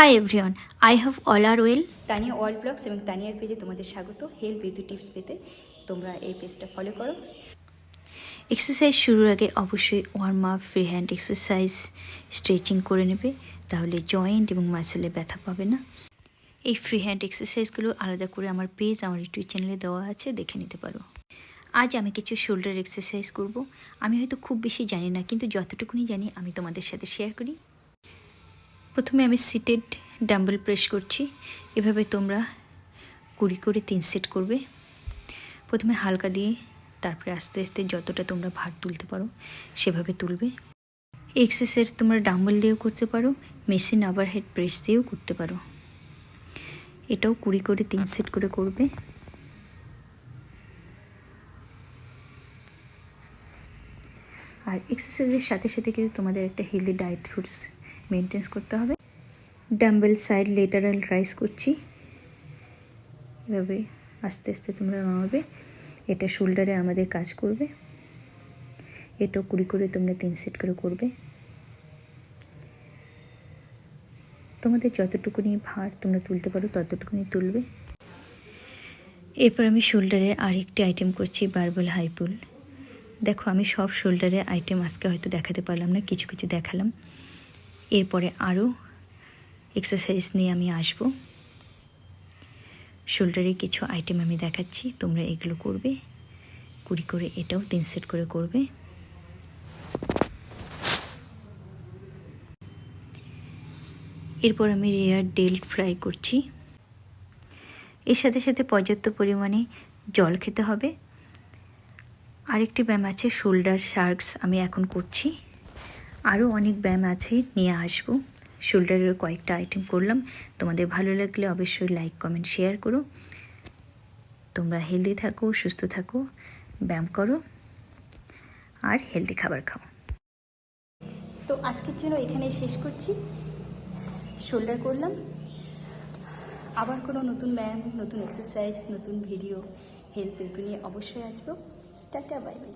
Hi everyone I have all are well Tania wall blogs এবং তানিয়ার পেজে তোমাদের স্বাগত। হেলথ বিউটি টিপস পেতে তোমরা এই পেজটা ফলো করো। এক্সারসাইজ শুরুর আগে অবশ্যই warm up free hand exercise stretching করে নেবে তাহলে জয়েন্ট এবং মাসেলে ব্যথা পাবে না। এই ফ্রি হ্যান্ড এক্সারসাইজগুলো আলাদা করে আমার পেজ আমার ইউটিউব চ্যানেলে দেওয়া আছে দেখে নিতে পারো। আজ আমি কিছু শোল্ডার এক্সারসাইজ করব। আমি হয়তো খুব বেশি জানি না কিন্তু যতটুকুনি জানি আমি তোমাদের সাথে শেয়ার করি। প্রথমে আমি সিটেড ডাম্বেল প্রেস করছি। এভাবে তোমরা কুড়ি করে তিন সেট করবে। প্রথমে হালকা দিয়ে তারপরে আস্তে আস্তে যতটা তোমরা ভার তুলতে পারো, সেভাবে তুলবে। এক্সারসাইজ তোমরা ডাম্বেল দিয়েও করতে পারো মেশিন আবার হেড প্রেস দিয়েও করতে পারো। এটাও কুড়ি করে তিন সেট করে করবে। আর এক্সারসাইজের সাথে সাথে কিন্তু তোমাদের একটা হেলদি ডায়েট ফুডস মেনটেন্স করতে হবে। ডাম্বেল সাইড লেটারাল রাইস করছি। এভাবে আস্তে আস্তে তোমরা নামাবে। এটা শোল্ডারে আমাদের কাজ করবে। এটাও কুড়ি করে তোমরা তিন সেট করে করবে। তোমাদের যতটুকুনি ভার তোমরা তুলতে পারো, ততটুকুনি তুলবে। এরপর আমি শোল্ডারে আরেকটি আইটেম করছি বারবল হাইপুল দেখো, আমি সব শোল্ডারে আইটেম আজকে হয়তো দেখাতে পারলাম না, কিছু কিছু দেখালাম। এরপরে আরও এক্সারসাইজ নিয়ে আমি আসব। শোল্ডারে কিছু আইটেম আমি দেখাচ্ছি, তোমরা এগুলো করবে। কুড়ি করে এটাও, তিন সেট করে করবে। এরপর আমি রেয়ার ডেল ফ্রাই করছি। এর সাথে সাথে পর্যাপ্ত পরিমাণে জল খেতে হবে। আরেকটি ব্যায়াম আছে শোল্ডার শার্কস আমি এখন করছি। আরও অনেক ব্যায়াম আছে, নিয়ে আসব। শোল্ডারের কয়েকটা আইটেম করলাম। তোমাদের ভালো লাগলে অবশ্যই লাইক কমেন্ট শেয়ার করো। তোমরা হেলদি থাকো, সুস্থ থাকো, ব্যায়াম করো, আর হেলদি খাবার খাও। তো আজকের জন্য এখানে শেষ করছি। শোল্ডার করলাম। আবার কোনো নতুন ব্যায়াম, নতুন এক্সারসাইজ নতুন ভিডিও হেলথ নিয়ে অবশ্যই আসব। Tata bye bye